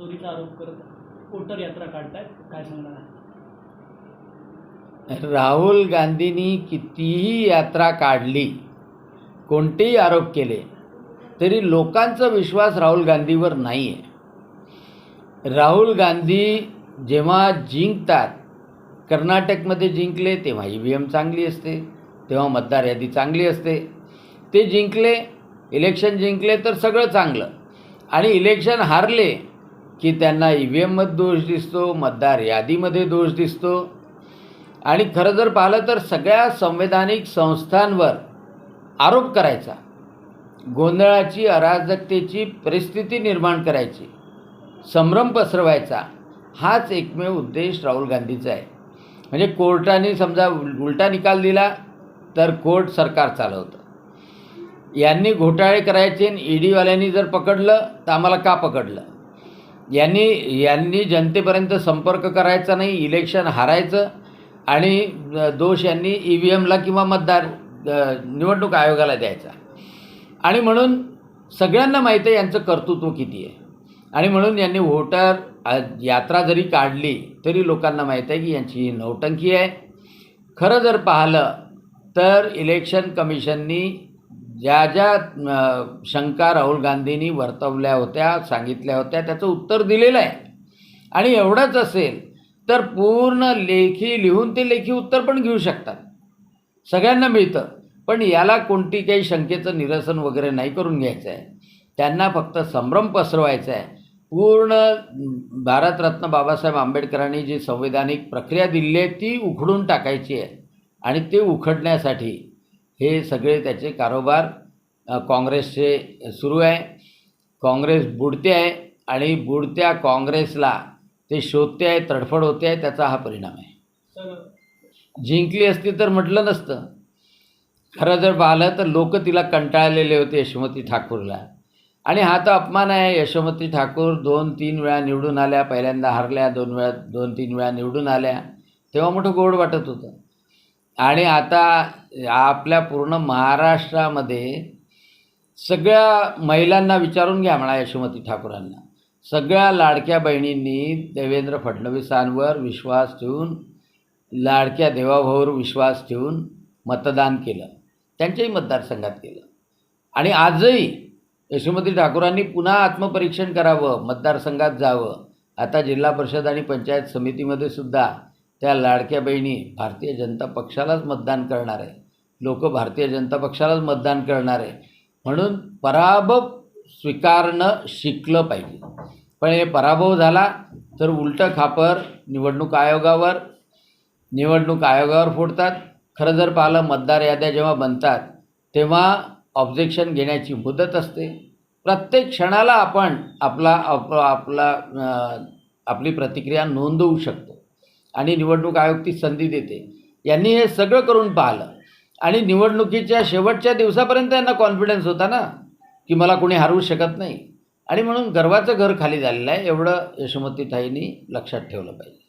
चोरीचा आरोप करत कोटर यात्रा काढतायत काय सांगणार आहे? राहुल गांधींनी कितीही यात्रा काढली कोणतेही आरोप केले तरी लोकांचा विश्वास राहुल गांधीवर नाही आहे राहुल गांधी जेव्हा जिंकतात कर्नाटकमध्ये जिंकले तेव्हा ई व्ही एम चांगली असते तेव्हा मतदार यादी चांगली असते. ते जिंकले इलेक्शन जिंकले तर सगळं चांगलं. आणि इलेक्शन हारले की त्यांना ई व्ही एममध्ये दोष दिसतो मतदार यादीमध्ये दोष दिसतो. आणि खरं जर पाहिलं तर सगळ्या संवैधानिक संस्थांवर आरोप करायचा. गोंधळाची अराजकतेची परिस्थिती निर्माण करायची. संभ्रम पसरवायचा. हाच एकमेव उद्देश राहुल गांधीचा आहे. म्हणजे कोर्टाने समजा उल- उलटा निकाल दिला तर कोर्ट सरकार चालवतं. यांनी घोटाळे करायचे आणि ईडीवाल्यांनी जर पकडलं तर आम्हाला का पकडलं? यांनी यांनी जनतेपर्यंत संपर्क करायचा नाही इलेक्शन हारायचं आणि दोष यांनी ई व्ही एमला किंवा मतदार निवडणूक आयोगाला द्यायचा. आणि म्हणून सगळ्यांना माहीत आहे यांचं कर्तृत्व किती आहे. आणि म्हणून यांनी व्होटर यात्रा जरी काढली तरी लोकांना माहीत आहे की यांची ही नौटंकी आहे. खरं जर पाहिलं तर इलेक्शन कमिशननी ज्या ज्या शंका राहुल गांधींनी वर्तवल्या होत्या सांगितल्या होत्या त्याचं उत्तर दिलेलं आहे. आणि एवढंच असेल तर पूर्ण लेखी लिहून ते लेखी उत्तर पण घेऊ शकतात. सगळ्यांना मिळतं. पण याला कोणती काही शंकेचं निरसन वगैरे नाही करून घ्यायचं आहे त्यांना फक्त संभ्रम पसरवायचा आहे. पूर्ण भारतरत्न बाबासाहेब आंबेडकरांनी जी संवैधानिक प्रक्रिया दिली आहे ती उखडून टाकायची आहे. आणि ते उखडण्यासाठी हे सगळे त्याचे कारोबार काँग्रेसचे सुरू आहे. काँग्रेस बुडते आहे आणि बुडत्या काँग्रेसला ते शोधते आहे तडफड होते आहे त्याचा हा परिणाम आहे. जिंकली असती तर म्हटलं नसतं. खरं जर पाहिलं तर लोक तिला कंटाळलेले होते यशोमती ठाकूरला. आणि हा तर अपमान आहे. यशोमती ठाकूर दोन तीन वेळा निवडून आल्या पहिल्यांदा हरल्या दोन वेळा दोन तीन वेळा निवडून आल्या. तेव्हा मोठं गोड वाटत होतं. आणि आता आपल्या पूर्ण महाराष्ट्रामध्ये सगळ्या महिलांना विचारून घ्या म्हणा यशोमती ठाकूरांना. सगळ्या लाडक्या बहिणींनी देवेंद्र फडणवीसांवर विश्वास ठेवून लाडक्या देवाभाऊवर विश्वास ठेवून मतदान केलं. त्यांच्याही मतदारसंघात केलं आणि आजही यशोमती ठाकूरांनी पुन्हा आत्मपरीक्षण करावं मतदारसंघात जावं. आता जिल्हा परिषद आणि पंचायत समितीमध्ये सुद्धा त्या लाडक्या बहिणी भारतीय जनता पक्षालाच मतदान करणार आहे. लोक भारतीय जनता पक्षालाच मतदान करणार आहे. म्हणून पराभव स्वीकारणं शिकलं पाहिजे. पण हे पराभव झाला तर उलटं खापर निवडणूक आयोगावर निवडणूक आयोगावर फोडतात. खरं जर पाहिलं मतदार याद्या जेव्हा बनतात तेव्हा ऑब्जेक्शन घेण्याची मुदत असते. प्रत्येक क्षणाला आपण आपला आप आपला आपली प्रतिक्रिया नोंदवू शकतो. आणि निवडणूक आयोग ती संधी देते. यांनी हे सगळं करून पाहिलं. आणि निवडणुकीच्या शेवटच्या दिवसापर्यंत यांना कॉन्फिडन्स होता ना की मला कोणी हरवू शकत नाही. आणि म्हणून गर्वाचं घर खाली झालेलं आहे. एवढं यशोमतीताईंनी लक्षात ठेवलं पाहिजे.